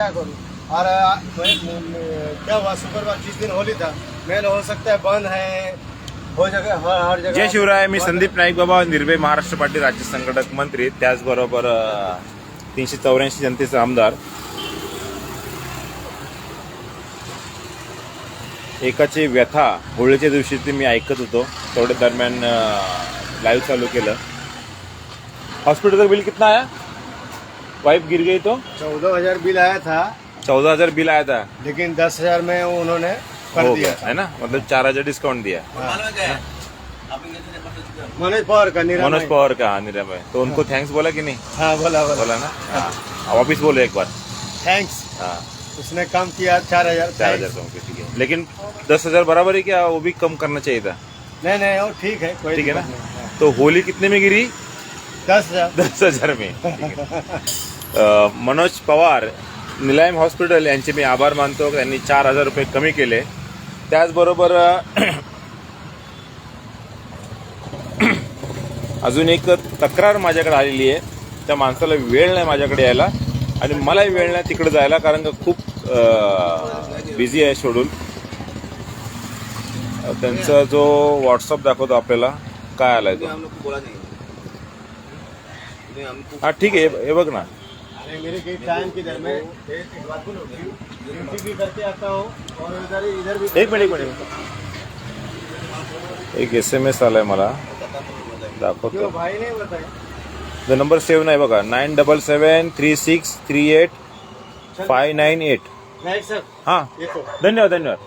क्या करूँ? और क्या हुआ? शुक्रवार जिस दिन होली था मेल हो सकता है बंद है। हो जगह हर जगह। जय शिवराय मी संदीप नाईक बाबा निर्भय महाराष्ट्र पार्टी राज्य संघटक मंत्री त्याचबरोबर तीनशे चौऱ्याऐंशी जनतेचे आमदार. एकाची व्यथा होळीच्या दिवशी ते मी ऐकत होतो. तेवढ्या दरम्यान लाईव्ह चालू केलं. हॉस्पिटलचं बिल कितना आया? वाइफ गिर गई तो? चौदह हज़ार बिल आया था। चौदह हज़ार बिल आया था। लेकिन दस हज़ार में उन्होंने कर दिया। है ना? मतलब चार हज़ार डिस्काउंट दिया। मनोज पवार का निरामय। मनोज पवार का हाँ निरामय। तो उनको थैंक्स बोला कि नहीं? हाँ बोला बोला। बोला ना? हाँ। वापिस बोलो एक बार। थैंक्स हाँ। उसने काम किया चार हज़ार। चार हज़ार कम ठीक है। लेकिन दस हज़ार बराबर है क्या? वो भी कम करना चाहिए था। नहीं नहीं वो ठीक है कोई ठीक है ना? हाँ। तो होली कितने में गिरी? दस हज़ार। दस हज़ार में ठीक है. मनोज पवार निलायम हॉस्पिटल यांचे मी आभार मानतो. त्यांनी चार हजार रुपये कमी केले. त्याचबरोबर अजून एक तक्रार माझ्याकडे आलेली आहे. त्या माणसाला वेळ नाही माझ्याकडे यायला आणि मलाही वेळ नाही तिकडे जायला कारण का खूप बिझी आहे शेड्यूल त्यांचा जो व्हॉट्सअप दाखवतो आपल्याला काय आलाय तो? हा ठीक आहे. हे बघ ना. मेरे के टाइम किधर मैं ड्यूटी भी करके आता हूँ और इधर इधर भी एक मिनिट एक मिनिट। एक एस एम एस आलाय मला। दाखवतो। भाई नहीं बताया? द नंबर सेवन आहे बघा. Nine double seven three six three eight five nine eight नहीं सर हा। धन्यवाद धन्यवाद.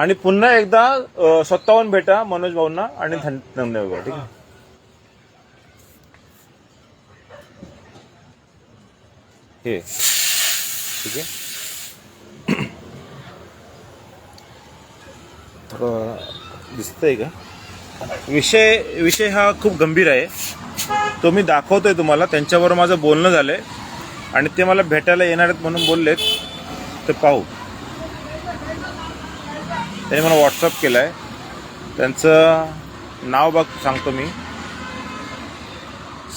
आणि पुन्हा एकदा स्वतःहून भेटा मनोज भाऊंना आणि धन- धन्यवाद ठीक आहे? हे. ठीक आहे. थोडं दिसतंय का? विषय विषय हा खूप गंभीर आहे. तो मी दाखवतोय तुम्हाला. त्यांच्याबरोबर माझं बोलणं झालंय. आणि ते मला भेटायला येणार आहेत म्हणून बोललेत. ते पाहू. त्यांनी मला व्हॉट्सअप केलं आहे त्यांचं नाव बघ सांगतो मी.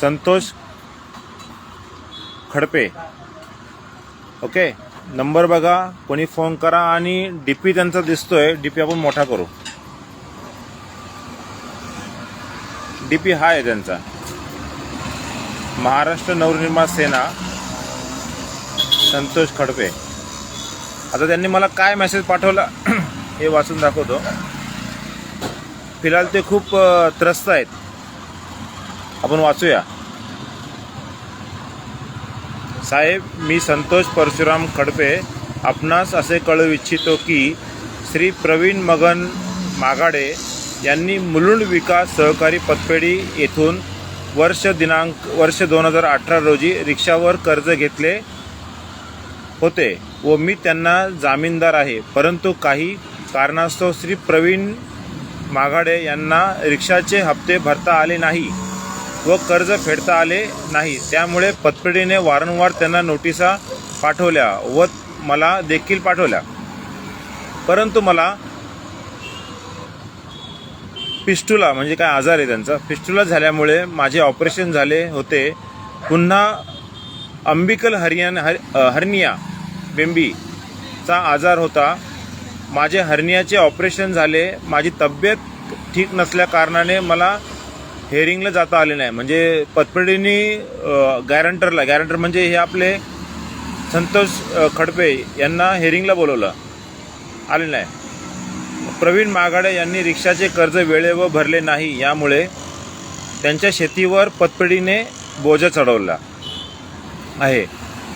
संतोष खडपे. ओके? नंबर बघा कोणी फोन करा आणि डी पी त्यांचा दिसतोय. डी पी आपण मोठा करू. डी पी हा आहे त्यांचा. महाराष्ट्र नवनिर्माण सेना संतोष खडपे. आता त्यांनी मला काय मेसेज पाठवला हे वाचून दाखवतो. फिलहाल ते खूप त्रस्त आहेत. आपण वाचूया. साहेब मी संतोष परशुराम खडपे आपणास असे कळू इच्छितो की श्री प्रवीण मगन मागाडे यांनी मुलुंड विकास सहकारी पतपेढी येथून वर्ष दिनांक वर्ष दोन हजार अठरा रोजी रिक्षावर कर्ज घेतले होते व मी त्यांना जामीनदार आहे. परंतु काही कारणास्तव श्री प्रवीण मागाडे यांना रिक्षाचे हप्ते भरता आले नाही. व कर्ज फेडता आले नाही. त्यामुळे पतपेढीने वारंवार त्यांना नोटिसा पाठवल्या व मला देखील पाठवल्या. परंतु मला पिस्टुला म्हणजे काय आजार आहे त्यांचा पिस्टुला झाल्यामुळे माझे ऑपरेशन झाले होते. पुन्हा अंबिकल हरियान हर हर्निया बेंबीचा आजार होता. माझे हर्नियाचे ऑपरेशन झाले. माझी तब्येत ठीक नसल्या कारणाने मला हेअरिंगला जाता आले नाही. म्हणजे पतपेढीनी गॅरंटरला गॅरंटर म्हणजे हे आपले संतोष खडपे यांना हेअरिंगला बोलवलं. आले नाही. प्रवीण मागाडे यांनी रिक्षाचे कर्ज वेळेवर भरले नाही. यामुळे त्यांच्या शेतीवर पतपेढीने बोजा चढवला आहे.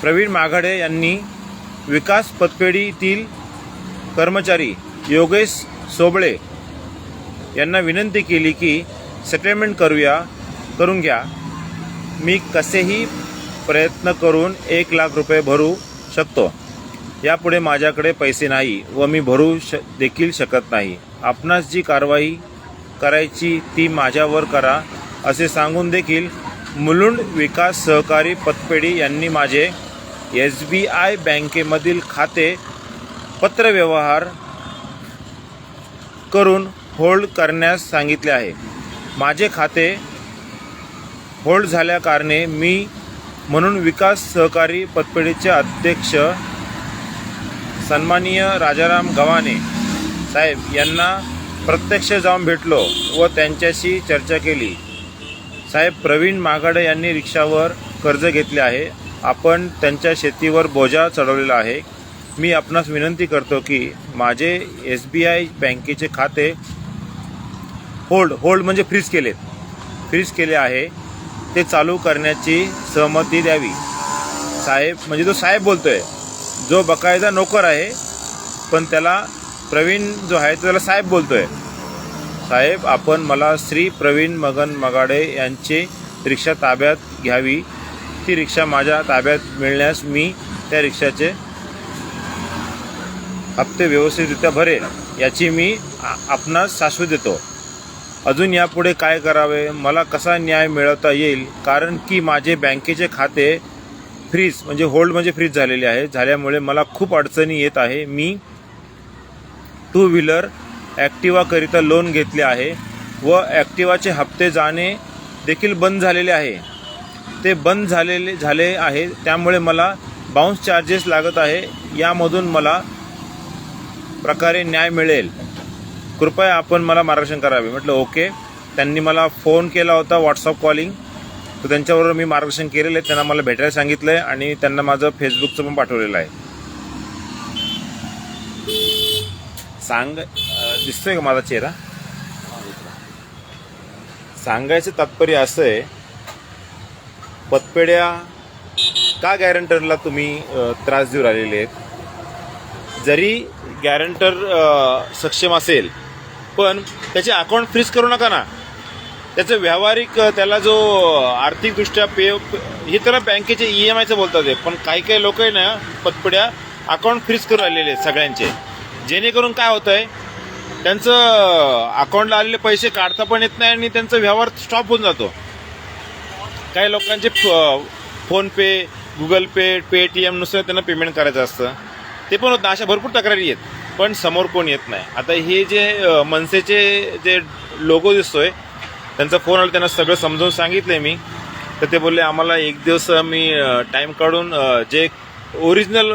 प्रवीण माघाडे यांनी विकास पतपेढीतील कर्मचारी योगेश सोबळे यांना विनंती केली की सेटलमेंट करूया करून घ्या. मी कसेही प्रयत्न करून एक लाख रुपये भरू शकतो. यापुढे माझ्याकडे पैसे नाही व मी भरू श देखील शकत नाही. आपणास जी कारवाई करायची ती माझ्यावर करा असे सांगून देखील मुलुंड विकास सहकारी पतपेढी यांनी माझे एस बी आय बँकेमधील खाते पत्रव्यवहार करून होल्ड करण्यास सांगितले आहे. माझे खाते होल्ड झाल्याकारणे मी म्हणून विकास सहकारी पतपेढीचे अध्यक्ष सन्माननीय राजाराम गव्हाणे साहेब यांना प्रत्यक्ष जाऊन भेटलो व त्यांच्याशी चर्चा केली. साहेब प्रवीण मागाडे यांनी रिक्षावर कर्ज घेतले आहे. आपण त्यांच्या शेतीवर बोजा चढवलेला आहे. मी आपणास विनंती करतो की माझे एस बी आय बँकेचे खाते होल्ड होल्ड म्हणजे फ्रीज केले. फ्रीज केले आहे. ते चालू करण्याची सहमती द्यावी. साहेब म्हणजे तो साहेब बोलतोय. जो बकायदा नोकर आहे पण त्याला प्रवीण जो आहे तो त्याला साहेब बोलतोय. साहेब आपण मला श्री प्रवीण मगन मगाडे यांची रिक्षा ताब्यात घ्यावी. ती रिक्षा माझ्या ताब्यात मिळण्यास मी त्या रिक्षाचे हप्ते व्यवस्थितरित्या भरेल याची मी आ- आपणास शाश्वत देतो. अजून यापुढे काय करावे? मला कसा न्याय मिळवता येईल? कारण की माझे बँकेचे खाते फ्रीज म्हणजे होल्ड म्हणजे फ्रीज झालेले आहे. झाल्यामुळे मला खूप अडचणी येत आहे. मी टू व्हीलर ॲक्टिवाकरिता लोन घेतले आहे व ॲक्टिवाचे हप्ते जाणे देखील बंद झालेले आहे. ते बंद झालेले झाले आहे. त्यामुळे मला बाउन्स चार्जेस लागत आहे. यामधून मला प्रकारे न्याय मिळेल. कृपया आपण मला मार्गदर्शन करावे. म्हटलं ओके. त्यांनी मला फोन केला होता व्हॉट्सअप कॉलिंग तर त्यांच्याबरोबर मी मार्गदर्शन केलेलं आहे. त्यांना मला भेटायला सांगितलं आहे आणि त्यांना माझं फेसबुकचं पण पाठवलेलं आहे. सांग दिसतोय का माझा चेहरा? सांगायचं तात्पर्य असं आहे पतपेड्या का गॅरंटरला तुम्ही त्रास देऊ राहिलेले आहेत? जरी गॅरंटर सक्षम असेल पण त्याचे अकाउंट फ्रीज करू नका ना. त्याचं व्यावहारिक त्याला जो आर्थिकदृष्ट्या पे हे त्याला बँकेचे ई एम आयचं बोलतात ते. पण काही काही लोक आहे ना पतपड्या अकाउंट फ्रीज करून आलेले आहेत सगळ्यांचे. जेणेकरून काय होतं आहे त्यांचं अकाउंटला आलेले पैसे काढता पण येत नाही आणि त्यांचा व्यवहार स्टॉप होऊन जातो. काही लोकांचे फोनपे गुगल पे पेटीएम नुसतं त्यांना पेमेंट करायचं असतं. ते पण होतं अशा भरपूर तक्रारी आहेत. पण समोर कोण येत नाही. आता हे जे मनसेचे जे लोगो दिसतोय त्यांचा फोन आला त्यांना सगळं समजावून सांगितलंय मी. तर ते बोलले आम्हाला एक दिवस मी टाईम काढून जे ओरिजिनल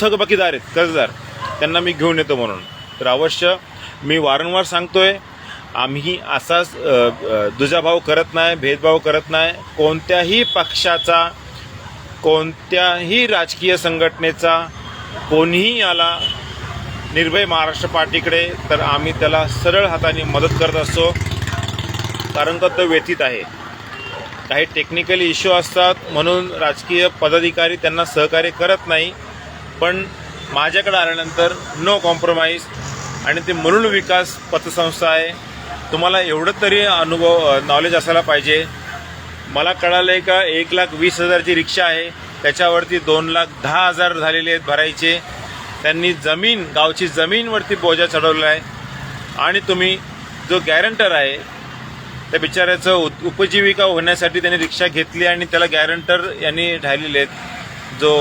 थकबाकीदार आहेत कर्जदार त्यांना मी घेऊन येतो म्हणून. तर अवश्य मी वारंवार सांगतोय आम्ही असाच दुजाभाव करत नाही भेदभाव करत नाही. कोणत्याही पक्षाचा कोणत्याही राजकीय संघटनेचा कोणीही आला निर्भय महाराष्ट्र पार्टीकडे तर आम्ही त्याला सरळ हाताने मदत करत असतो. कारण का तो व्यतीत आहे. काही टेक्निकल इश्यू असतात म्हणून राजकीय पदाधिकारी त्यांना सहकार्य करत नाही. पण माझ्याकडे आल्यानंतर नो कॉम्प्रोमाइज आणि ते म्हणून विकास पतसंस्था आहे. तुम्हाला एवढं तरी अनुभव नॉलेज असायला पाहिजे. मला कळालं आहे का एक लाख वीस हजारची रिक्षा आहे. त्याच्यावरती दोन लाख दहा हजार झालेले आहेत भरायचे. त्यांनी जमीन गावची जमीनवरती बोजा चढवला आहे. आणि तुम्ही जो गॅरंटर आहे त्या बिचाऱ्याचं उपजीविका होण्यासाठी त्यांनी रिक्षा घेतली आणि त्याला गॅरंटर यांनी राहिलेले आहेत. जो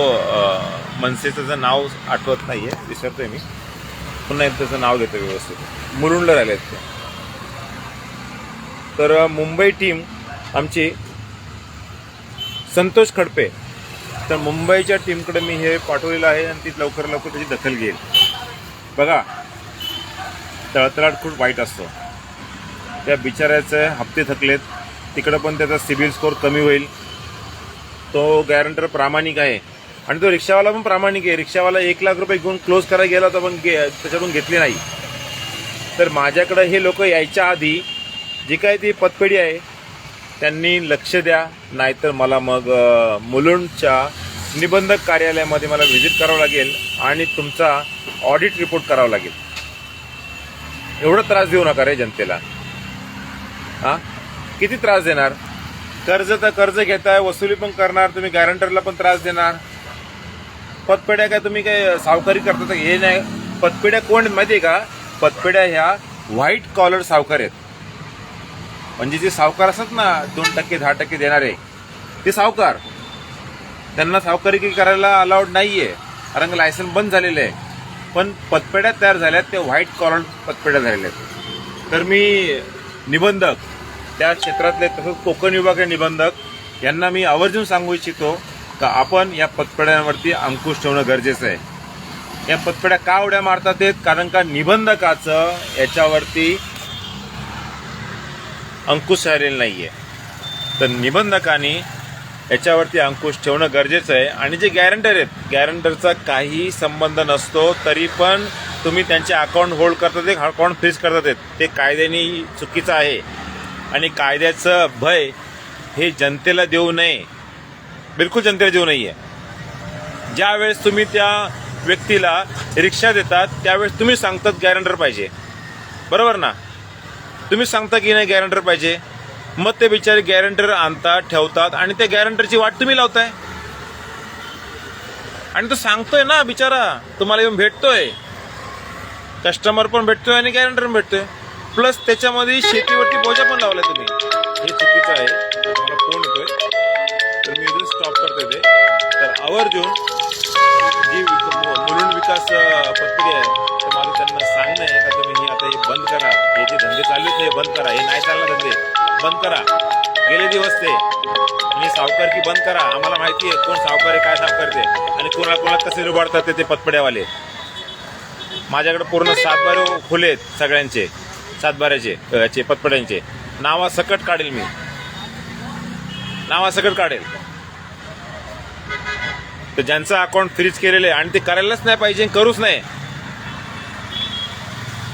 मनसेचं जर नाव आठवत नाही आहे विसरतोय मी. पुन्हा एक त्याचं नाव घेतो व्यवस्थित. मुरुंडला राहिले आहेत ते. तर मुंबई टीम आमची संतोष खडपे तर मुंबईच्या टीमकडे मी हे पाठवलेलं आहे आणि ती लवकर लवकर त्याची दखल घेईल. बघा तळतळाट खूप वाईट असतो. त्या बिचाऱ्याचे हप्ते थकलेत. तिकडं पण त्याचा सिबिल स्कोअर कमी होईल. तो गॅरंटर प्रामाणिक आहे. आणि तो रिक्षावाला पण प्रामाणिक आहे. रिक्षावाला एक लाख रुपये घेऊन क्लोज करायला गेला होता पण गे त्याच्याकडून घेतले नाही. तर माझ्याकडं हे लोक यायच्या आधी जी काय ती पतपेढी आहे त्यांनी लक्ष द्या नाहीतर मला मग मुलुंडच्या निबंधक कार्यालयामध्ये मला व्हिजिट करावं लागेल आणि तुमचा ऑडिट रिपोर्ट करावा लागेल. एवढा त्रास देऊ नका रे जनतेला. हा? किती त्रास देणार? कर्ज तर कर्ज घेताय वसुली पण करणार तुम्ही गॅरंटरला पण त्रास देणार. पतपेढ्या काय तुम्ही काय सावकारी करता तर हे नाही. पतपेढ्या कोण माहिती आहे का? पतपेढ्या ह्या व्हाईट कॉलर सावकार आहेत. म्हणजे जे सावकार असतात ना दोन टक्के दहा टक्के देणारे ते सावकार. त्यांना सावकारी करायला अलाउड आहे कारण लायसन बंद झालेलं आहे. पण पतपेढ्या तयार झाल्यात ते व्हाईट कॉलर पतपेढ्या झालेल्या आहेत. तर मी निबंधक त्या क्षेत्रातले तसंच कोकण विभागीय निबंधक यांना मी आवर्जून सांगू इच्छितो का आपण या पतपेढ्यांवरती अंकुश ठेवणं गरजेचं आहे. या पतपेढ्या का उड्या मारतात आहेत? कारण का निबंधकाचं याच्यावरती अंकुश राहिलेलं आहे तर निबंधकाने याच्यावरती अंकुश ठेवणं गरजेचं आहे. आणि जे गॅरंटर आहेत गॅरंटरचा काही संबंध नसतो तरी पण तुम्ही त्यांचे अकाउंट होल्ड करतात एक अकाउंट फ्रीज करतात. ते कायद्याने चुकीचं आहे. आणि कायद्याचं भय हे जनतेला देऊ नये. बिलकुल जनतेला देऊ नये. आहे ज्यावेळेस तुम्ही त्या व्यक्तीला रिक्षा देतात त्यावेळेस तुम्ही सांगतात गॅरंटर पाहिजे. बरोबर ना? तुम्ही सांगता की नाही गॅरंटर पाहिजे? मग ते बिचारे गॅरंटर आणतात ठेवतात आणि त्या गॅरंटरची वाट तुम्ही लावताय. आणि तो सांगतोय ना बिचारा तुम्हाला येऊन भेटतोय. कस्टमर पण भेटतोय आणि गॅरंटर पण भेटतोय. प्लस त्याच्यामध्ये शेतीवरती बोजा पण लावलाय तुम्ही. हे चुकीचं आहे. तुम्हाला फोन येतोय. तर मी इथून स्टॉप करतोय ते. तर आवर्जून जी मुलुंड विकास अं, आहे त्यांना सांगणं आहे का तुम्ही हे आता हे बंद करा. हे जे धंदे चालू ते बंद करा. हे नाही चाललं धंदे. बंद करा. गेले दिवस ते. आणि सावकारकी बंद करा. आम्हाला माहिती आहे कोण सावकार आहे काय सावकार ते. आणि कोणा कोणाला कसे लुबाडतात ते पतपड्यावाले. माझ्याकडे पूर्ण सातबारे खुले आहेत सगळ्यांचे. सातबाऱ्याचे याचे पतपड्यांचे. नावा सकट काढेल मी. नावा सकट काढेल. तर ज्यांचं अकाउंट फ्रीज केलेलं आहे आणि ते करायलाच नाही पाहिजे करूच नाही.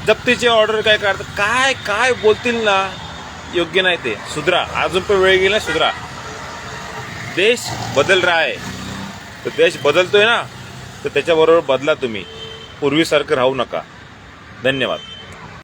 जप्तीची ऑर्डर काय करतात? काय काय बोलतील ना? योग्य नाही ते. सुधरा. अजून पण वेळ गेला सुधरा. देश बदल रहा आहे तर देश बदलतोय ना तर त्याच्याबरोबर बदला तुम्ही. पूर्वीसारखं राहू नका. धन्यवाद.